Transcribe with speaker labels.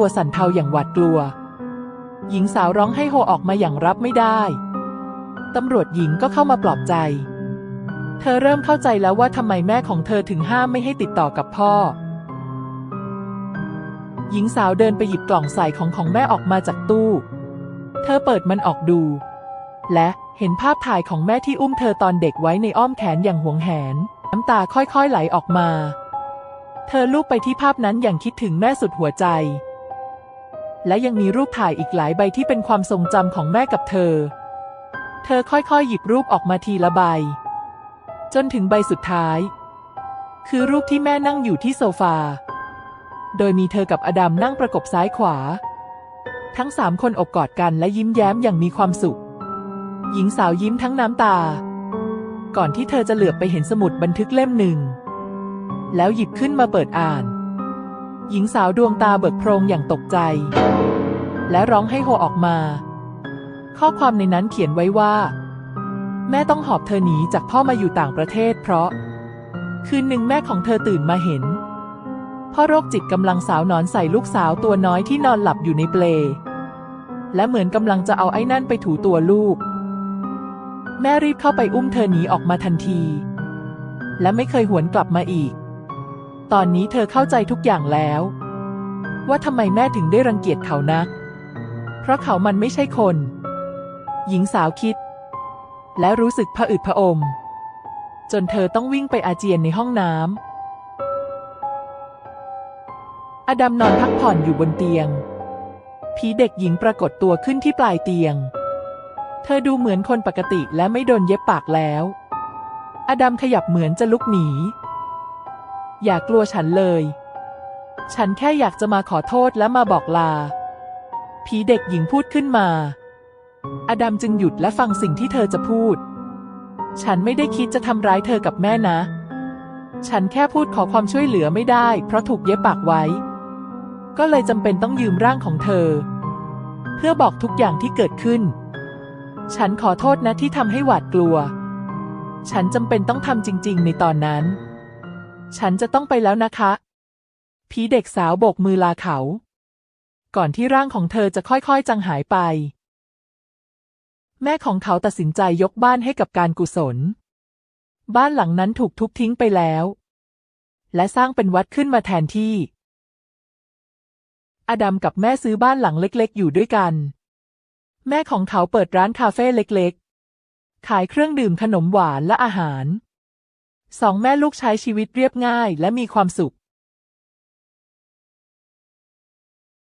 Speaker 1: ตัวสั่นเทาอย่างหวาดกลัว หญิงสาวร้องให้โฮออกมาอย่างรับไม่ได้ ตำรวจหญิงก็เข้ามาปลอบใจ เธอเริ่มเข้าใจแล้วว่าทำไมแม่ของเธอถึงห้ามไม่ให้ติดต่อกับพ่อ หญิงสาวเดินไปหยิบกล่องใส่ของของแม่ออกมาจากตู้ เธอเปิดมันออกดู และเห็นภาพถ่ายของแม่ที่อุ้มเธอตอนเด็กไว้ในอ้อมแขนอย่างหวงแหน น้ำตาค่อยๆไหลออกมา เธอลูบไปที่ภาพนั้นอย่างคิดถึงแม่สุดหัวใจ และยังมีรูปถ่ายอีกหลายใบที่เป็นความทรงจำของแม่กับเธอ เธอค่อยๆ หยิบรูปออกมาทีละใบ จนถึงใบสุดท้าย คือรูปที่แม่นั่งอยู่ที่โซฟา โดยมีเธอกับอดัมนั่งประกบซ้ายขวา ทั้งสามคนอบกอดกันและยิ้มแย้มอย่างมีความสุข หญิงสาวยิ้มทั้งน้ำตา ก่อนที่เธอจะเหลือบไปเห็นสมุดบันทึกเล่มหนึ่ง แล้วหยิบขึ้นมาเปิดอ่าน หญิงสาวดวงตาเบิกโพรงอย่างตกใจ และร้องให้โฮออกมา ข้อความในนั้นเขียนไว้ว่า แม่ต้องหอบเธอหนีจากพ่อมาอยู่ต่างประเทศ เพราะ คืนหนึ่งแม่ของเธอตื่นมาเห็น พ่อโรคจิตกำลังสาวนอนใส่ลูกสาวตัวน้อยที่นอนหลับอยู่ในเปล และเหมือนกำลังจะเอาไอ้นั่นไปถูตัวลูก แม่รีบเข้าไปอุ้มเธอหนีออกมาทันที และไม่เคยหวนกลับมาอีก ตอนนี้เธอเข้าใจทุกอย่างแล้ว ว่าทำไมแม่ถึงได้รังเกียจเขานัก เพราะเขามันไม่ใช่คน หญิงสาวคิด และรู้สึกผะอืดผะอม จนเธอต้องวิ่งไปอาเจียนในห้องน้ำอดัมนอนพักผ่อนอยู่บนเตียง ผีเด็กหญิงปรากฏตัวขึ้นที่ปลายเตียง เธอดูเหมือนคนปกติและไม่โดนเย็บปากแล้ว อดัมขยับเหมือนจะลุกหนี อย่ากลัวฉันเลย ฉันแค่อยากจะมาขอโทษและมาบอกลา ผีเด็กหญิงพูดขึ้นมา อดัมจึงหยุดและฟังสิ่งที่เธอจะพูด ฉันไม่ได้คิดจะทำร้ายเธอกับแม่นะ ฉันแค่พูดขอความช่วยเหลือไม่ได้ เพราะถูกเย็บปากไว้ ก็เลยจำเป็นต้องยืมร่างของเธอ เพื่อบอกทุกอย่างที่เกิดขึ้น ฉันขอโทษนะที่ทำให้หวาดกลัว ฉันจำเป็นต้องทำจริง ๆ ในตอนนั้น ฉันจะต้องไปแล้วนะคะ ผีเด็กสาวโบกมือลาเขา ก่อนที่ร่างของเธอจะค่อยๆจางหายไป แม่ของเขาตัดสินใจยกบ้านให้กับการกุศล บ้านหลังนั้นถูกทุบทิ้งไปแล้ว และสร้างเป็นวัดขึ้นมาแทนที่ อดัมกับแม่ซื้อบ้านหลังเล็กๆ อยู่ด้วยกัน แม่ของเขาเปิดร้านคาเฟ่เล็กๆ ขายเครื่องดื่มขนมหวานและอาหาร สองแม่ลูกใช้ชีวิตเรียบง่ายและมีความสุข